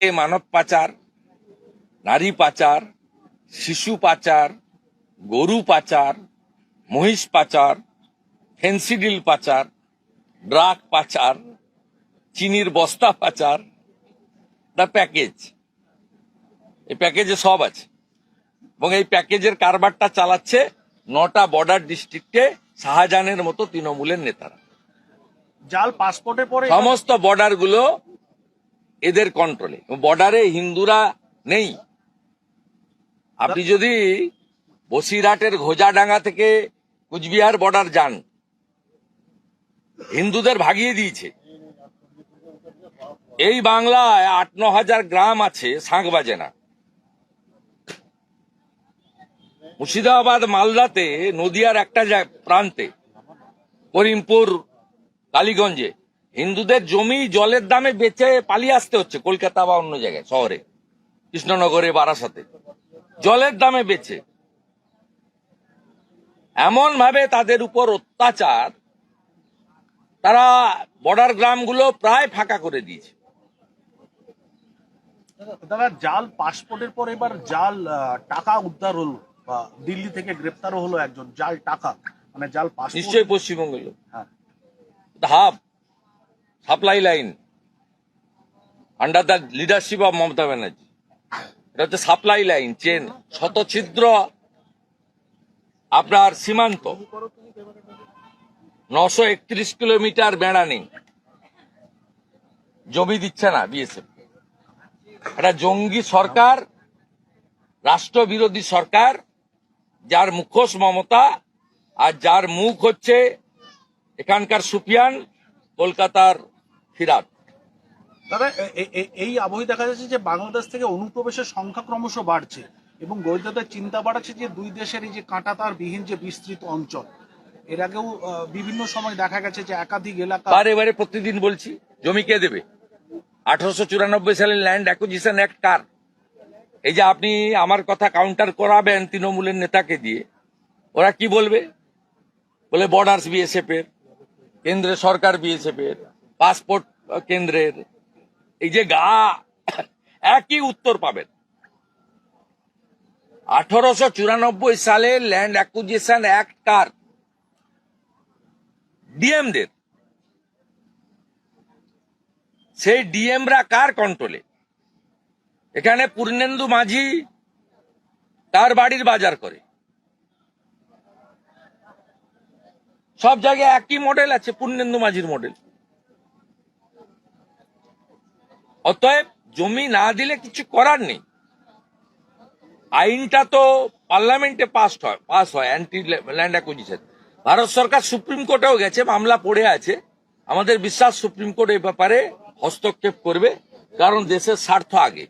মানব পাচার নারী পাচার শিশু পাচার গরু পাচার মহিষ পাচার ফেন্সিডিল পাচার ড্রাগ পাচার চিনির বস্তা পাচার দ্য প্যাকেজ। এই প্যাকেজে সব আছে। এবং এই প্যাকেজের কারবারটা চালাচ্ছে নটা বর্ডার ডিস্ট্রিক্টে শাহজাহানের মতো তৃণমূলের নেতারা। জাল পাসপোর্টে পরে সমস্ত বর্ডারগুলো এদের কন্ট্রোলে বর্ডারে হিন্দুরা নেই। আপনি যদি বসিরহাটের ঘোজাডাঙ্গা থেকে কুচবিহার বর্ডার যান হিন্দুদের ভাগিয়ে দিয়েছে। এই বাংলায় আট ন হাজার গ্রাম আছে শাঁখ বাজে না। মুর্শিদাবাদ মালদাতে নদিয়ার একটা প্রান্তে করিমপুর কালীগঞ্জে। হিন্দুদের জমি জলের দামে বেচে পালিয়ে আসতে হচ্ছে কলকাতা বা অন্য জায়গায় শহরে কৃষ্ণনগরে বারাসাতে। জলের দামে বেচে। এমন ভাবে তাদের উপর অত্যাচার তারা বর্ডার গ্রামগুলো প্রায় ফাঁকা করে দিয়েছে। দাদা জাল পাসপোর্টের পর এবার জাল টাকা উদ্ধার হলো বা দিল্লি থেকে গ্রেপ্তারও হলো একজন জাল টাকা মানে জাল পাসপোর্ট। নিশ্চয়ই পশ্চিমবঙ্গের লোক। হ্যাঁ। Hub supply line under the leadership of Mamata Banerjee. এটা হচ্ছে সাপ্লাই লাইন, চেন শত ছিদ্র আপনার সীমান্ত। নশো একত্রিশ কিলোমিটার বেড়া নেই জমি দিচ্ছে না বিএসএফ একটা জঙ্গি সরকার, রাষ্ট্রবিরোধী সরকার, যার মুখোশ মমতা আর যার মুখ হচ্ছে এখানকার সুপিয়ান কলকাতার ফিরাত দাদা এই আবহে দেখা যাচ্ছে যে বাংলাদেশ থেকে অনুপ্রবেশের সংখ্যা ক্রমশ বাড়ছে এবং গোয়েন্দাদের চিন্তা বাড়াচ্ছে যে দুই দেশের এই যে কাঁটাতার বিহীন যে বিস্তৃত অঞ্চল এর আগেও বিভিন্ন সময় দেখা গেছে যে একাধিক এলাকা বারে বারে প্রতিদিন বলছি জমি কে দেবে? আঠারোশো চুরানব্বই সালের ল্যান্ড অ্যাকুজিশন অ্যাক্ট কার। এই যে আপনি আমার কথা কাউন্টার করাবেন তৃণমূলের নেতাকে দিয়ে ওরা কি বলবে? বলে বর্ডার্স বিএসএফ এর কেন্দ্রের সরকার বিএসএফ এর পাসপোর্ট কেন্দ্রের এই যে গা, একই উত্তর পাবেন। আঠারোশো চুরানব্বই সালে ল্যান্ড অ্যাকুজিশন অ্যাক্ট কার? ডিএমদের। সেই ডিএমরা কার কন্ট্রোলে? এখানে পূর্ণেন্দু মাঝি তার বাড়ির বাজার করে। সব জায়গায় একই মডেল আছে, পূর্ণেন্দু মাঝির মডেল। অতএব জমি না দিলে কিছু করার নেই। আইনটা তো পার্লামেন্টে পাস হয় পাস হয় অ্যান্টি ল্যান্ড অ্যাকুইজিশন ভারত সরকার সুপ্রিম কোর্টেও গেছে, মামলা পড়ে আছে। আমাদের বিশ্বাস সুপ্রিম কোর্ট এই ব্যাপারে হস্তক্ষেপ করবে, কারণ দেশের স্বার্থ আগে।